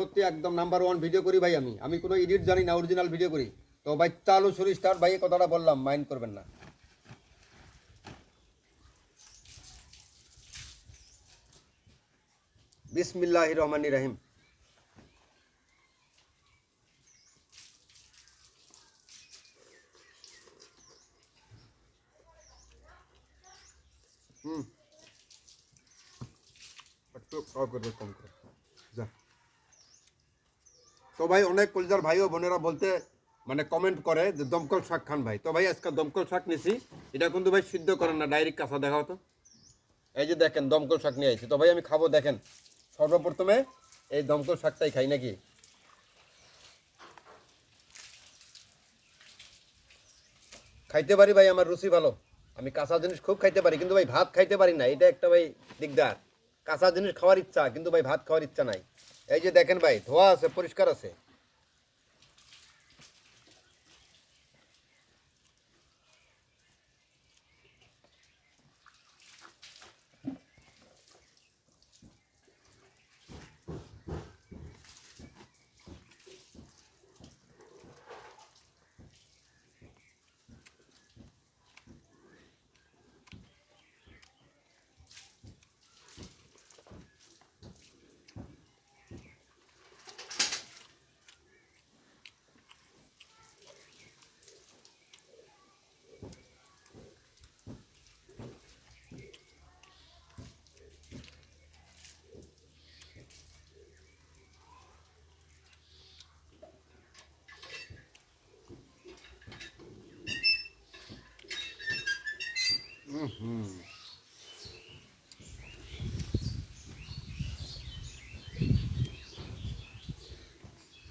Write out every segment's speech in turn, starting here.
সত্যি একদম number one video করি ভাই আমি। আমি কোনো এডিট জানি না অরিজিনাল ভিডিও করি। তো ভাই চালু শুরু স্টার্ট ভাই কথাটা বললাম মাইন্ড করবেন না। বিসমিল্লাহ রহমান রাহিম। হুম। একটু কম করে। যা। তো ভাই অনেক কলজার ভাই ও বোনেরা বলতে মানে কমেন্ট করে যে দমকল শাক খান ভাই। তো ভাই, আজকে দমকল শাক নিছি। এটা কিন্তু ভাই সিদ্ধ করেন না ডাইরেক্ট কাঁচা, দেখাও তো। এই যে দেখেন, দমকল শাক নিয়ে আইছি। তো ভাই, আমি খাব, দেখেন। সর্বপ্রথমে এই দমকল শাকটাই খাই নাকি? খাইতে পারি ভাই, আমার রুচি ভালো। আমি কাঁচা জিনিস খুব খাইতে পারি, কিন্তু ভাই, ভাত খাইতে পারি না। এটা একটা ভাই দিকদার কাঁচা জিনিস খাওয়ার ইচ্ছা, কিন্তু ভাই, ভাত খাওয়ার ইচ্ছা নাই। এই যে দেখেন ভাই ধোয়া আছে পরিষ্কার আছে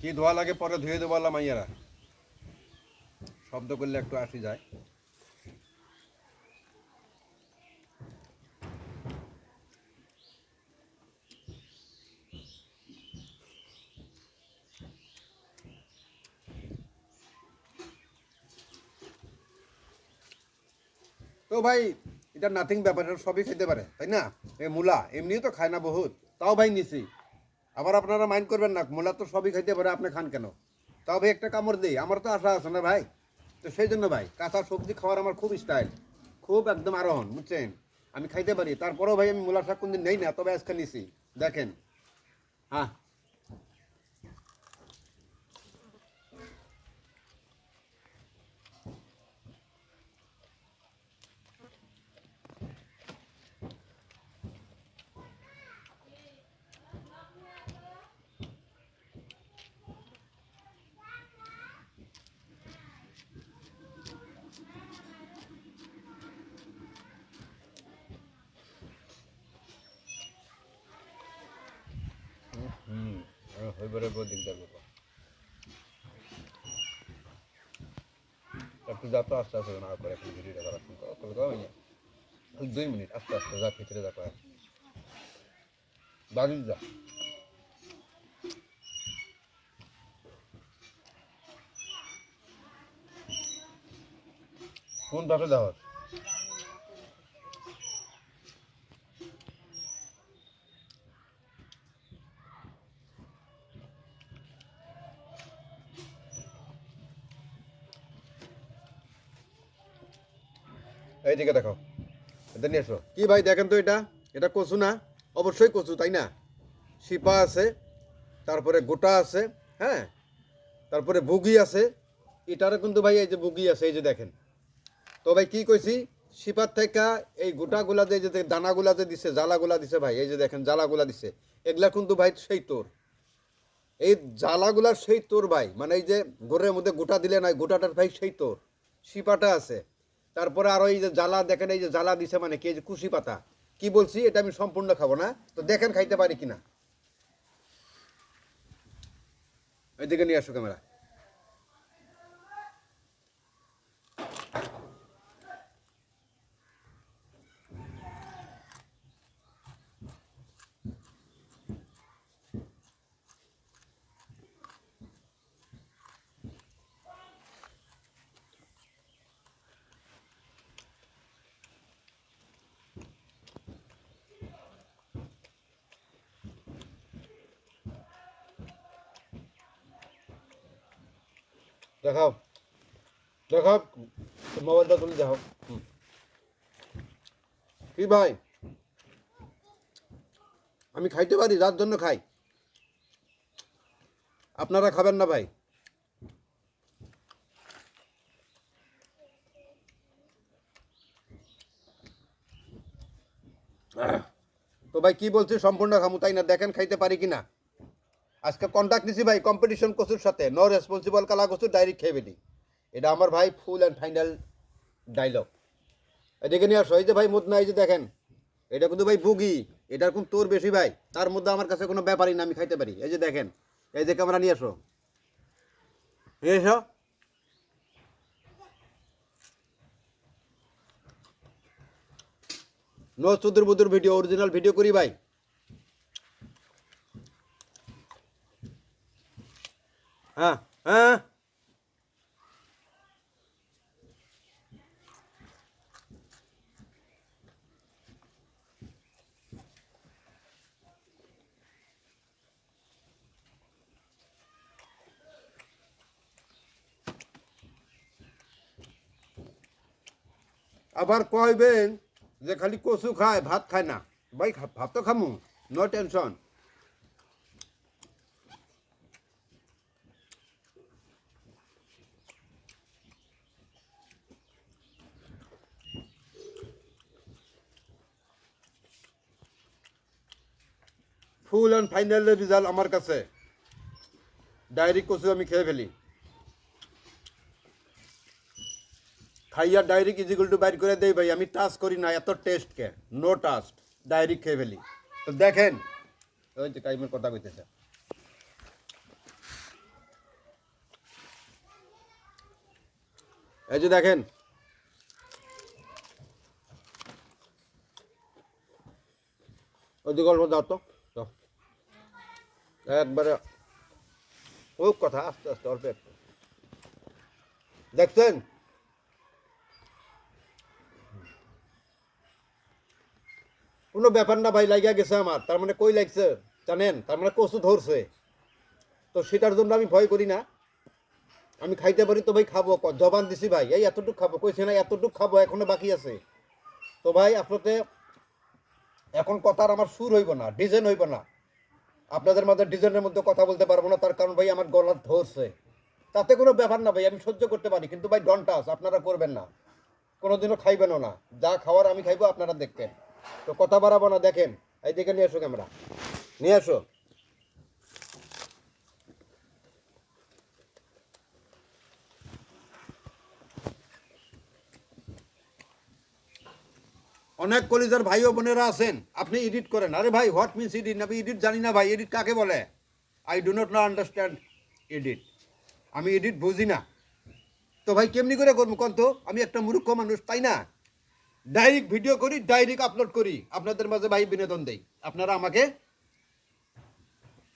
কি ধোয়া লাগে পরে ধুয়ে দেবো আল্লাহ মাইয়ারা। শব্দ করলে একটু আসি যায়। তো ভাই, এটা নাথিং ব্যাপার সবই খেতে পারে, তাই না? এ মূলা, এমনিও তো খায় না বহুত। তাও ভাই নিছি। আবার আপনারা মাইন্ড করবেন না, মোলা তো সবই খাইতে পারে, আপনি খান কেন? তবে একটা কামড় দিই, আমার তো আশা আছে না ভাই? তো সেই জন্য ভাই, কাঁচা সবজি খাওয়ার আমার খুব স্টাইল খুব একদম আরোহণ, বুঝছেন? আমি খাইতে পারি, তারপরেও ভাই আমি মোলা শাক কোনদিন নেই না, তবে আজকে নিছি, দেখেন। হ্যাঁ হুম হইবারে বড় দিকদার ব্যাপার একটু যা তো আস্তে আস্তে না করে একটু ভিডিওটা করা শুরু করো। তবে তো দুই মিনিট, আস্তে আস্তে যা ভিতরে যা করে বাড়ি যা। কোন পাশে যাওয়ার? এইদিকে দেখো এটা নিয়ে এসো কি ভাই, দেখেন তো এটা? এটা কচু না? অবশ্যই কচু, তাই না? শিপা আছে, তারপরে গোটা আছে হ্যাঁ? তারপরে বুগি আছে। এটারও কিন্তু ভাই এই যে বুগি আছে, এই যে দেখেন। তো ভাই, কি কইছি? শিপার থেকে এই গোটাগুলা যে যে দানাগুলা যে দিছে, জ্বালাগুলা দিছে ভাই, এই যে দেখেন, জ্বালাগুলা দিছে। এগুলা কিন্তু ভাই সেই তোর। এই জ্বালাগুলার সেই তোর ভাই। মানে এই যে ঘরের মধ্যে গোটা দিলে না গোটাটার ভাই সেই তোর। শিপাটা আছে। তারপরে আরও এই যে জ্বালা, দেখেন এই যে জ্বালা দিছে মানে কি যে কুশি পাতা। কি বলছি, এটা আমি সম্পূর্ণ খাব না। তো দেখেন খাইতে পারি কিনা। ওইদিকে নিয়ে আসো ক্যামেরা। দেখাও। দেখাও। মোবাইলটা তুলে দেখাও। কি ভাই? আমি খাইতে পারি, যার জন্য খাই। আপনারা খাবেন না ভাই? তো ভাই, কি বলছি? সম্পূর্ণ খামু, তাই না? দেখেন খাইতে পারি কি না? আজকে কন্ট্যাক্ট নিছি ভাই কম্পিটিশন কচুর সাথে। নো রেসপন্সিবল কালা কচুর ডাইরেক্ট খেয়ে ফেলি এটা আমার ভাই ফুল অ্যান্ড ফাইনাল ডায়লগ এদিকে নিয়ে আসো, এই যে ভাই মুদ নাই যে দেখেন, এটা কিন্তু ভাই বুগি এটার কোন তোর বেশি ভাই? তার মধ্যে আমার কাছে কোনো ব্যাপারই না, আমি খাইতে পারি। এই যে দেখেন, এই যে ক্যামেরা নিয়ে আসো। নিয়ে এসো। নো চুদুর বুদুর ভিডিও অরিজিনাল ভিডিও করি ভাই হ্যাঁ হ্যাঁ আবার কইবেন যে খালি কচু খায়, ভাত খায় না। ভাই ভাত তো খামু no tension full and final result আমার কাছে। ডায়েরি কচু আমি খেয়ে ফেলি। খাইয়া ডাইরেক্ট ইজিকুল টু বাইর করে দেই ভাই আমি টাচ করি না এত টেস্ট কে নো টাস্ট ডাইরেক্ট খেয়ে ফেলি তো দেখেন, ওই যে কাইমের কথা কইতেছে। এই যে দেখেন। ওই যে গল্প দাও তো, দাও। একবারে ও কথা, আস্তে আস্তে, অল্প একটু। দেখছেন? কোনো ব্যাপার না ভাই, লাগিয়া গেছে আমার। তার মানে কই লাগছে? জানেন? তার মানে কচু ধরছে। তো সেটার জন্য আমি ভয় করি না। আমি খাইতে পারি, তো ভাই খাব। জবান দিছি ভাই। এই এতটুকু খাব। কইছে না, এতটুকু খাব, এখনও বাকি আছে। তো ভাই আপনাদের এখন কথার আমার সুর হইব না, ডিজাইন হইব না। আপনাদের মধ্যে ডিজাইনের মধ্যে কথা বলতে পারব না, তার কারণ ভাই আমার গলা ধরছে। তাতে কোনো ব্যাপার না ভাই, আমি সহ্য করতে পারি, কিন্তু ভাই ডনটাস আপনারা করবেন না। কোনোদিনও খাইবেনও না। যা খাওয়ার আমি খাইবো, আপনারা দেখবেন। তো কথা বাড়াবো না, দেখেন। এই দিকে নিয়ে আসো ক্যামেরা। নিয়ে আসো। অনেক কলিজার ভাই ও বোনেরা আছেন, আপনি এডিট করেন। আরে ভাই হোয়াট মিনস এডিট আমি এডিট জানি না ভাই এডিট কাকে বলে? আই ডু নট না আন্ডারস্ট্যান্ড এডিট আমি এডিট বুঝি না। তো ভাই, কেমনি করে করব কন তো? আমি একটা মূর্খ মানুষ, তাই না? ডাইরেক্ট ভিডিও করি ডাইরেক্ট আপলোড করি। আপনাদের মাঝে ভাই বিনোদন দেই। আপনারা আমাকে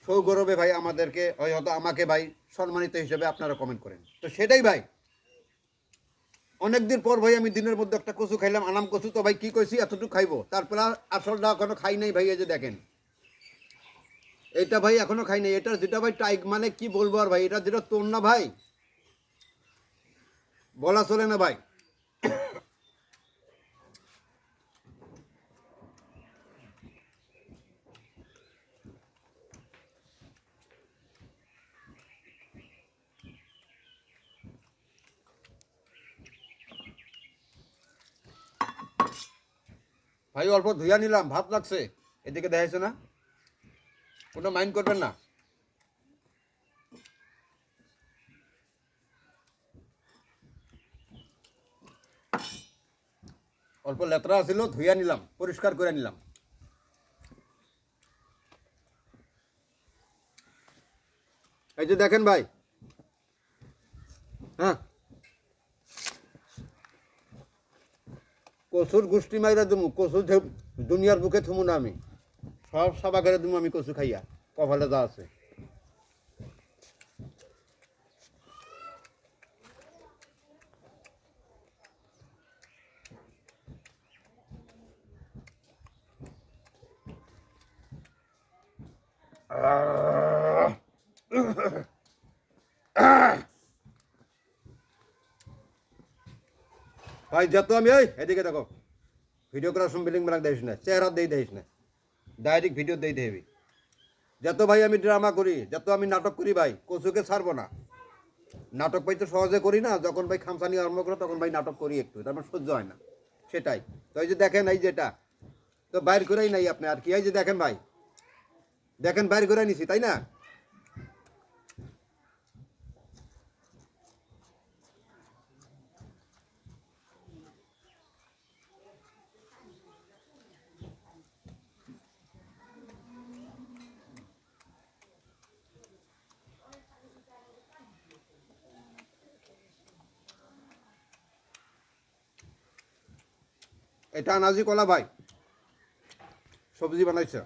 সৌগৌরবে ভাই আমাদেরকে হয়তো আমাকে ভাই সম্মানিত হিসেবে আপনারা কমেন্ট করেন। তো সেটাই ভাই। অনেকদিন পর ভাই আমি দিনের মধ্যে একটা কচু খাইলাম, আনাম কচু। তো ভাই কি কইছি? এতটুকু খাইবো। তারপর আসলটা এখনও খাই নাই ভাই, এই যে দেখেন। এটা ভাই এখনও খাই নাই। এটা যেটা ভাই টাইক মানে কি বলব আর ভাই? এটা যেটা তোর না ভাই, বলা চলে না ভাই। ভাই, অল্প ধুইয়া নিলাম, ভাত লাগছে। এদিকে দেখাইছো না? কোনো মাইন্ড করবেন না? অল্প লেতরা ছিল ধুইয়া নিলাম, পরিষ্কার করে নিলাম। এই যে দেখেন ভাই। হ্যাঁ? কচুর গোষ্ঠী মাইরা দিমু কচু দুনিয়ার বুকে থুমু না আমি। সব সবা করে দিমু আমি কচু খাইয়া কপালে যা আছে। ভাই, যত আমি ওই এদিকে দেখো। ভিডিও করার সময় বিলিং বালাং দেখিস না, চেহারা দেই দেখিস না ডাইরেক্ট ভিডিও দেই দেবি। যত ভাই আমি ড্রামা করি, যত আমি নাটক করি ভাই, কচুকে ছাড়বো না। নাটক ভাই তো সহজে করি না, যখন ভাই খামসানি আরম্ভ করো, তখন ভাই নাটক করি একটু তারপর সহ্য হয় না। সেটাই। তো এই যে দেখেন, এই যেটা তো বাইর করেই নাই আপনি, আর কি, এই যে দেখেন ভাই, দেখেন বাইর করে নিছি, তাই না? এটা আনাজি কলা ভাই। সবজি বানাইছে।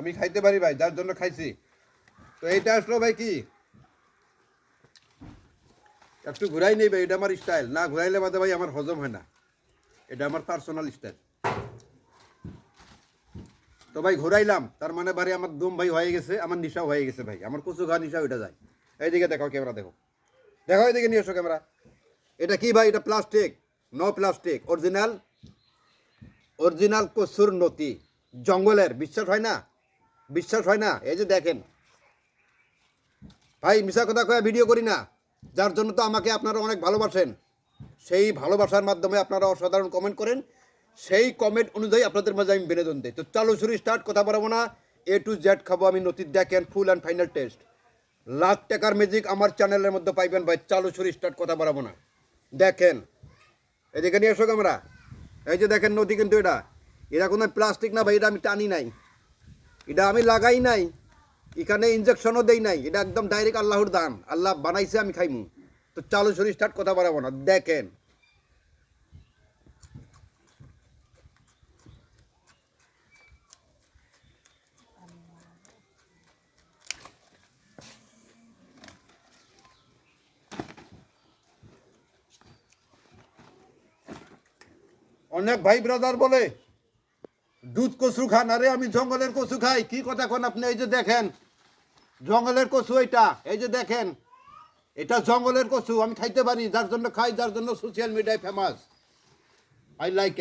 আমি খাইতে পারি ভাই, যার জন্য খাইছি। তো এইটা আসলো ভাই কি? একটু ঘুরাই নেই ভাই, এটা আমার স্টাইল না ঘুরাইলে বাদে ভাই আমার হজম হয় না। এটা আমার পার্সোনাল স্টাইল তো ভাই ঘুরাইলাম, তার মানে বাড়ি আমার দম ভাই হয়ে গেছে, আমার নিশা হয়ে গেছে ভাই। আমার কচু ঘা নিশা ওইটা যায়। এইদিকে দেখো ক্যামেরা, দেখো। দেখো এইদিকে নিয়ে এসো ক্যামেরা। এটা কি ভাই? এটা plastic no plastic original original কচুর নতি জঙ্গলের, বিশ্বাস হয় না? বিশ্বাস হয় না? এই যে দেখেন। ভাই, মিশা কথা কয়ে ভিডিও করি না। যার জন্য তো আমাকে আপনারা অনেক ভালোবাসেন। সেই ভালোবাসার মাধ্যমে আপনারা অসাধারণ কমেন্ট করেন। সেই কমেন্ট অনুযায়ী আপনাদের মাঝে আমি বিনোদন দিই। তো চালু শুরু স্টার্ট কথা বলব না। এ টু জেড খাব আমি নতির দেখেন full and final taste lakh টাকার ম্যাজিক আমার চ্যানেলের মধ্যে পাইবেন ভাই। চালু শুরু স্টার্ট কথা বাড়াবো না। দেখেন। এদিকে নিয়ে এসো আমরা এই যে দেখেন নদী কিন্তু এটা। এটা কোনো প্লাস্টিক না ভাই, এটা আমি টানি নাই। এটা আমি লাগাই নাই। এখানে ইনজেকশনও দেই নাই। এটা একদম ডাইরেক্ট আল্লাহর দান। আল্লাহ বানাইছে, আমি খাইমু। তো চালু শরীর স্টার্ট কথা বাড়াবো না। দেখেন। অনেক ভাই ব্রাদার বলে দুধ কচু খান, আরে আমি জঙ্গলের কচু খাই। কি কথা কোন আপনি? এই যে দেখেন, জঙ্গলের কচু এটা, এই যে দেখেন, এটা জঙ্গলের কচু, আমি খাইতে পারি, যার জন্য খাই, যার জন্য সোশ্যাল মিডিয়ায় ফেমাস আই লাইক